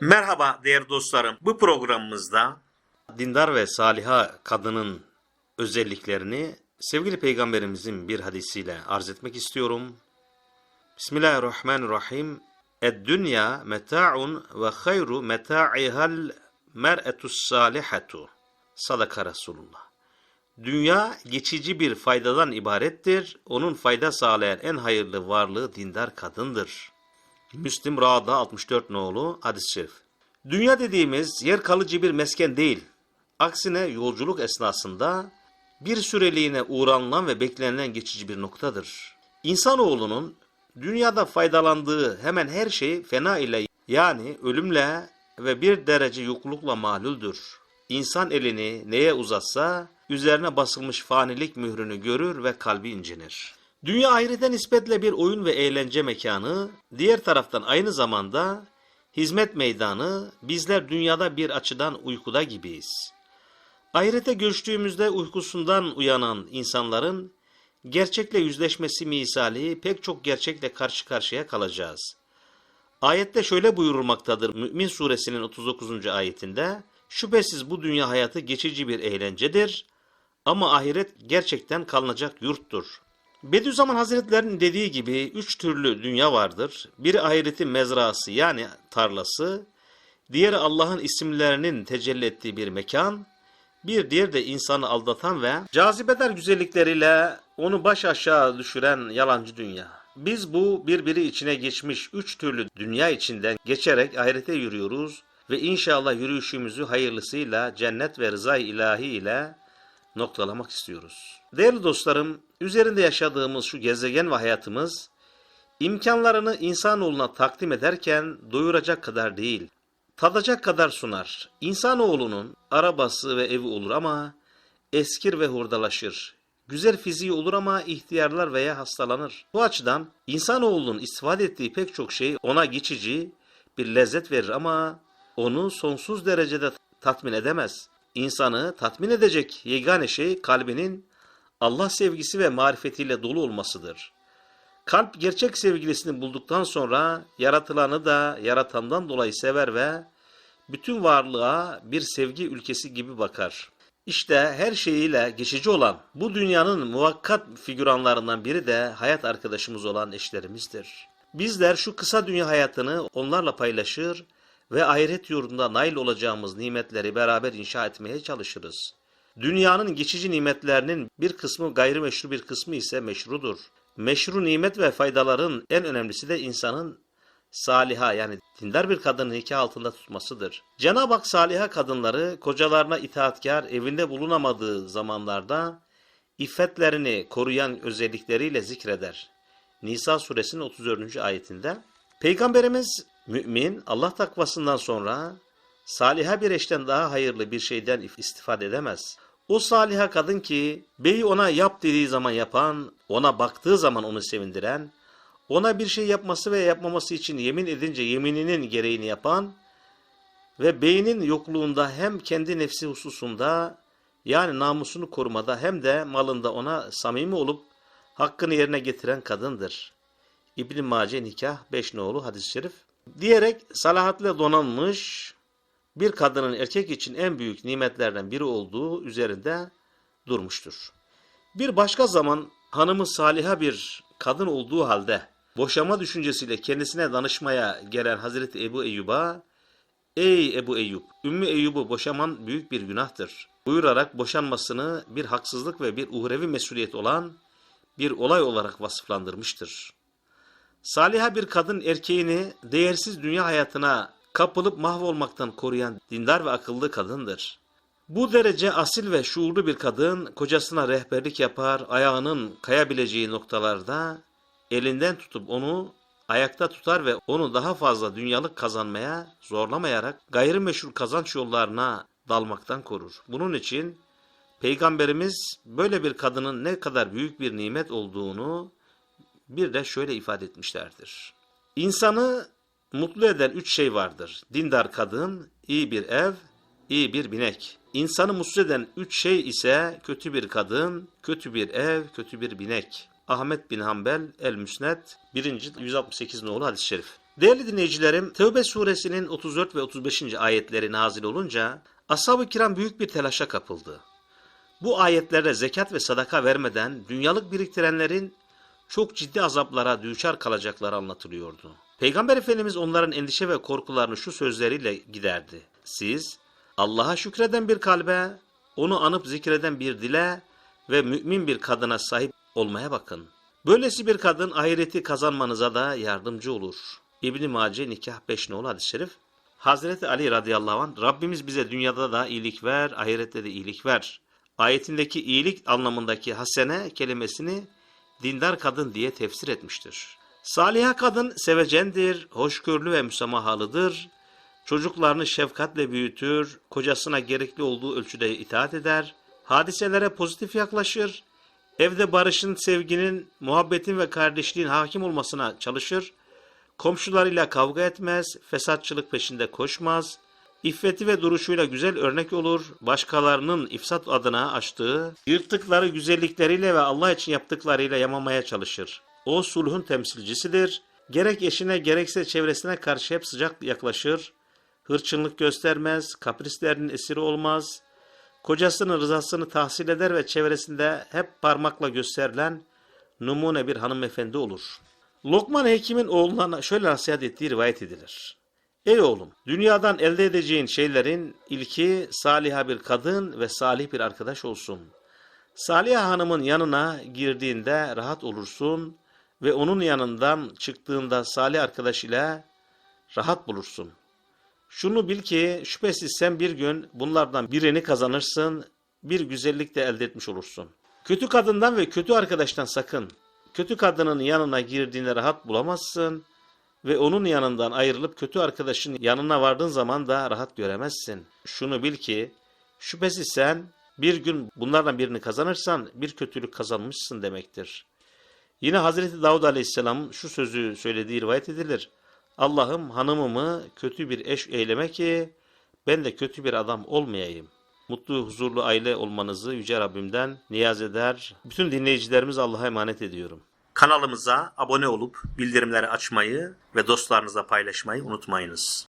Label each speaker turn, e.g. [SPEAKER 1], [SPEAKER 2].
[SPEAKER 1] Merhaba değerli dostlarım. Bu programımızda dindar ve saliha kadının özelliklerini sevgili peygamberimizin bir hadisiyle arz etmek istiyorum. Bismillahirrahmanirrahim. Ed-dünya meta'un ve hayru meta'ihal mer'etus salihatu. Sadaka Resulullah. Dünya geçici bir faydadan ibarettir. Onun fayda sağlayan en hayırlı varlığı dindar kadındır. Müslim Ra'da 64 nolu hadis-i şerif. Dünya dediğimiz yer kalıcı bir mesken değil. Aksine yolculuk esnasında bir süreliğine uğranılan ve beklenilen geçici bir noktadır. İnsanoğlunun dünyada faydalandığı hemen her şey fena ile yani ölümle ve bir derece yoklukla maluldür. İnsan elini neye uzatsa üzerine basılmış fanilik mührünü görür ve kalbi incinir. Dünya ahirete nispetle bir oyun ve eğlence mekanı, diğer taraftan aynı zamanda hizmet meydanı, bizler dünyada bir açıdan uykuda gibiyiz. Ahirete göçtüğümüzde uykusundan uyanan insanların gerçekle yüzleşmesi misali pek çok gerçekle karşı karşıya kalacağız. Ayette şöyle buyurulmaktadır Mü'min suresinin 39. ayetinde, şüphesiz bu dünya hayatı geçici bir eğlencedir ama ahiret gerçekten kalınacak yurttur. Bediüzzaman Hazretleri'nin dediği gibi üç türlü dünya vardır. Biri ahiretin mezrası yani tarlası, diğeri Allah'ın isimlerinin tecelli ettiği bir mekan, bir diğer de insanı aldatan ve cazibedar güzellikleriyle onu baş aşağı düşüren yalancı dünya. Biz bu birbiri içine geçmiş üç türlü dünya içinden geçerek ahirete yürüyoruz ve inşallah yürüyüşümüzü hayırlısıyla cennet ve rıza ilahi ile noktalamak istiyoruz. Değerli dostlarım, üzerinde yaşadığımız şu gezegen ve hayatımız imkanlarını insanoğluna takdim ederken doyuracak kadar değil, tadacak kadar sunar. İnsanoğlunun arabası ve evi olur ama eskir ve hurdalaşır. Güzel fiziği olur ama ihtiyarlar veya hastalanır. Bu açıdan insanoğlunun istifade ettiği pek çok şey ona geçici bir lezzet verir ama onu sonsuz derecede tatmin edemez. İnsanı tatmin edecek yegane şey kalbinin Allah sevgisi ve marifetiyle dolu olmasıdır. Kalp gerçek sevgilisini bulduktan sonra yaratılanı da yaratandan dolayı sever ve bütün varlığa bir sevgi ülkesi gibi bakar. İşte her şeyiyle geçici olan bu dünyanın muvakkat figüranlarından biri de hayat arkadaşımız olan eşlerimizdir. Bizler şu kısa dünya hayatını onlarla paylaşır ve ahiret yurdunda nail olacağımız nimetleri beraber inşa etmeye çalışırız. Dünyanın geçici nimetlerinin bir kısmı gayrimeşru bir kısmı ise meşrudur. Meşru nimet ve faydaların en önemlisi de insanın saliha yani dindar bir kadının nikah altında tutmasıdır. Cenab-ı Hak saliha kadınları kocalarına itaatkar evinde bulunamadığı zamanlarda iffetlerini koruyan özellikleriyle zikreder. Nisa suresinin 34. ayetinde Peygamberimiz mümin Allah takvasından sonra saliha bir eşten daha hayırlı bir şeyden istifade edemez. O saliha kadın ki beyi ona yap dediği zaman yapan, ona baktığı zaman onu sevindiren, ona bir şey yapması ve yapmaması için yemin edince yemininin gereğini yapan ve beynin yokluğunda hem kendi nefsi hususunda yani namusunu korumada hem de malında ona samimi olup hakkını yerine getiren kadındır. İbn-i Mace Nikah 5 nolu hadis-i şerif diyerek salahatle donanmış bir kadının erkek için en büyük nimetlerden biri olduğu üzerinde durmuştur. Bir başka zaman hanımı saliha bir kadın olduğu halde boşama düşüncesiyle kendisine danışmaya gelen Hazreti Ebu Eyyub'a Ey Ebu Eyyub, Ümmü Eyyub'u boşaman büyük bir günahtır. Buyurarak boşanmasını bir haksızlık ve bir uhrevi mesuliyet olan bir olay olarak vasıflandırmıştır. Saliha bir kadın erkeğini değersiz dünya hayatına kapılıp mahvolmaktan koruyan dindar ve akıllı kadındır. Bu derece asil ve şuurlu bir kadın kocasına rehberlik yapar, ayağının kayabileceği noktalarda elinden tutup onu ayakta tutar ve onu daha fazla dünyalık kazanmaya zorlamayarak gayrimeşru kazanç yollarına dalmaktan korur. Bunun için Peygamberimiz böyle bir kadının ne kadar büyük bir nimet olduğunu bir de şöyle ifade etmişlerdir. İnsanı mutlu eden üç şey vardır. Dindar kadın, iyi bir ev, iyi bir binek. İnsanı mutsuz eden üç şey ise kötü bir kadın, kötü bir ev, kötü bir binek. Ahmet bin Hanbel El Müsned 1. 168 nolu hadis-i şerif. Değerli dinleyicilerim, Tevbe suresinin 34 ve 35. ayetleri nazil olunca ashab-ı kiram büyük bir telaşa kapıldı. Bu ayetlerde zekat ve sadaka vermeden dünyalık biriktirenlerin çok ciddi azaplara düçar kalacakları anlatılıyordu. Peygamber Efendimiz onların endişe ve korkularını şu sözleriyle giderdi. Siz Allah'a şükreden bir kalbe, onu anıp zikreden bir dile ve mümin bir kadına sahip olmaya bakın. Böylesi bir kadın ahireti kazanmanıza da yardımcı olur. İbn-i Mace Nikah 5 nolu hadis-i şerif. Hazreti Ali radıyallahu anh Rabbimiz bize dünyada da iyilik ver, ahirette de iyilik ver. Ayetindeki iyilik anlamındaki hasene kelimesini dindar kadın diye tefsir etmiştir. Saliha kadın sevecendir, hoşgörülü ve müsamahalıdır. Çocuklarını şefkatle büyütür, kocasına gerekli olduğu ölçüde itaat eder, hadiselere pozitif yaklaşır, evde barışın, sevginin, muhabbetin ve kardeşliğin hakim olmasına çalışır, komşularıyla kavga etmez, fesatçılık peşinde koşmaz, İffeti ve duruşuyla güzel örnek olur, başkalarının ifsat adına açtığı, yırttıkları güzellikleriyle ve Allah için yaptıklarıyla yamamaya çalışır. O sulhun temsilcisidir. Gerek eşine gerekse çevresine karşı hep sıcak yaklaşır. Hırçınlık göstermez, kaprislerinin esiri olmaz. Kocasının rızasını tahsil eder ve çevresinde hep parmakla gösterilen numune bir hanımefendi olur. Lokman Hekim'in oğluna şöyle nasihat ettiği rivayet edilir. Ey oğlum, dünyadan elde edeceğin şeylerin ilki saliha bir kadın ve salih bir arkadaş olsun. Saliha hanımın yanına girdiğinde rahat olursun ve onun yanından çıktığında salih arkadaş ile rahat bulursun. Şunu bil ki şüphesiz sen bir gün bunlardan birini kazanırsın, bir güzellik de elde etmiş olursun. Kötü kadından ve kötü arkadaştan sakın. Kötü kadının yanına girdiğinde rahat bulamazsın ve onun yanından ayrılıp kötü arkadaşın yanına vardığın zaman da rahat göremezsin. Şunu bil ki şüphesiz sen bir gün bunlardan birini kazanırsan bir kötülük kazanmışsın demektir. Yine Hazreti Davud Aleyhisselam şu sözü söylediği rivayet edilir. Allah'ım hanımımı kötü bir eş eyleme ki ben de kötü bir adam olmayayım. Mutlu, huzurlu aile olmanızı Yüce Rabbimden niyaz eder. Bütün dinleyicilerimiz Allah'a emanet ediyorum. Kanalımıza abone olup bildirimleri açmayı ve dostlarınızla paylaşmayı unutmayınız.